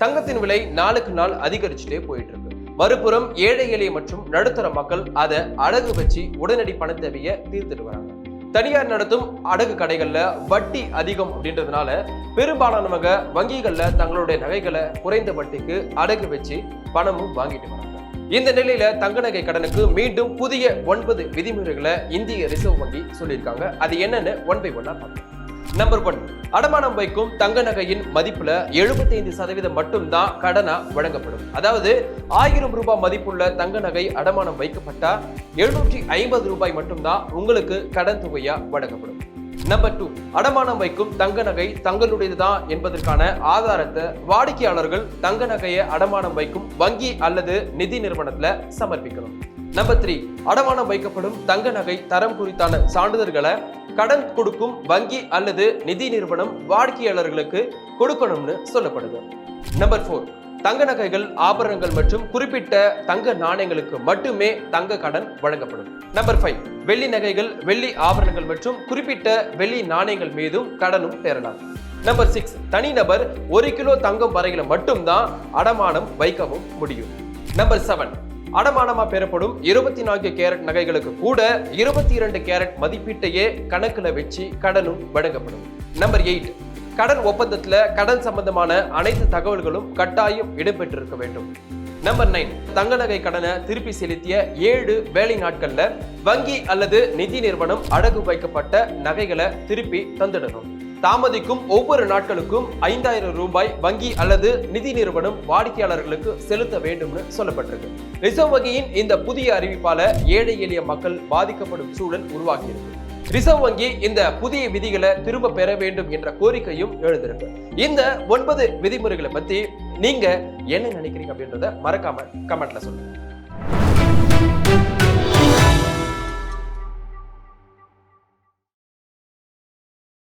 தங்கத்தின் விலை நாளுக்கு நாள் அதிகரிச்சுட்டே போயிட்டு இருக்கு மறுபுறம் ஏழை எளிய மற்றும் நடுத்தர மக்கள் அதை அடகு வச்சு உடனடி பண தேவையை தீர்த்துட்டு வராங்க. தனியார் நடத்தும் அடகு கடைகள்ல வட்டி அதிகம் அப்படின்றதுனால பெரும்பாலானவங்க வங்கிகள்ல தங்களுடைய நகைகளை குறைந்த வட்டிக்கு அடகு வச்சு பணமும் வாங்கிட்டு வராங்க. இந்த நிலையில தங்க நகை கடனுக்கு மீண்டும் புதிய ஒன்பது விதிமுறைகளை இந்திய ரிசர்வ் வங்கி சொல்லியிருக்காங்க. அது என்னன்னு ஒன் பை ஒன்னா பார்க்கலாம். நம்பர் ஒன் அடமானம் வைக்கும் தங்க நகையின் மதிப்புல 75% சதவீதம் மட்டும்தான் கடனா வழங்கப்படும். அதாவது ஆயிரம் ரூபாய் மதிப்புள்ள தங்க நகை அடமானம் வைக்கப்பட்டா எழுநூற்றி ஐம்பது ரூபாய் மட்டும்தான் உங்களுக்கு கடன் தொகையா வழங்கப்படும். நம்பர் டூ அடமானம் வைக்கும் தங்க நகை தங்களுடையதுதான் என்பதற்கான ஆதாரத்தை வாடிக்கையாளர்கள் தங்க நகையை அடமானம் வைக்கும் வங்கி அல்லது நிதி நிறுவனத்துல சமர்ப்பிக்கணும். நம்பர் த்ரீ அடமானம் வைக்கப்படும் தங்க நகை தரம் குறித்தான சான்றிதழ்களை கடன் கொடுக்கும் வங்கி அல்லது நிதி நிறுவனம் வாடிக்கையாளர்களுக்கு கொடுக்கணும்னு சொல்லப்படுது. நம்பர் ஃபோர் தங்க நகைகள் ஆபரணங்கள் மற்றும் குறிப்பிட்ட தங்க நாணயங்களுக்கு மட்டுமே தங்க கடன் வழங்கப்படும். நம்பர் ஃபைவ் வெள்ளி நகைகள் வெள்ளி ஆபரணங்கள் மற்றும் குறிப்பிட்ட வெள்ளி நாணயங்கள் மீதும் கடனும் பெறலாம் நம்பர் சிக்ஸ் தனிநபர் ஒரு கிலோ தங்கம் வரையில மட்டும்தான் அடமானம் வைக்கவும் முடியும். நம்பர் செவன் அடமானமா பெறப்படும் இருபத்தி நான்கு கேரட் நகைகளுக்கு கூட இருபத்தி இரண்டு கேரட் மதிப்பீட்டையே கணக்குல வச்சு கடனும் வழங்கப்படும். நம்பர் எயிட் கடன் ஒப்பந்தத்தில் கடன் சம்பந்தமான அனைத்து தகவல்களும் கட்டாயம் இடம்பெற்றிருக்க வேண்டும். நம்பர் நைன் தங்க நகை கடனை திருப்பி செலுத்திய ஏழு வேலை நாட்கள்ல வங்கி அல்லது நிதி நிறுவனம் அடகு வைக்கப்பட்ட நகைகளை திருப்பி தந்துடணும். தாமதிக்கும் ஒவ்வொரு நாட்களுக்கும் ஐந்தாயிரம் ரூபாய் வங்கி அல்லது நிதி நிறுவனம் வாடிக்கையாளர்களுக்கு செலுத்த வேண்டும்னு சொல்லப்பட்டிருக்கு. ரிசர்வ் வங்கியின் இந்த புதிய அறிவிப்பால ஏழை எளிய மக்கள் பாதிக்கப்படும் சூழல் உருவாகியிருக்கு. ரிசர்வ் வங்கி இந்த புதிய விதிகளை திரும்ப பெற வேண்டும் என்ற கோரிக்கையும் எழுந்திருக்கு. இந்த ஒன்பது விதிமுறைகளை பத்தி நீங்க என்ன நினைக்கிறீங்க அப்படின்றத மறக்காம கமெண்ட்ல சொல்லுங்க.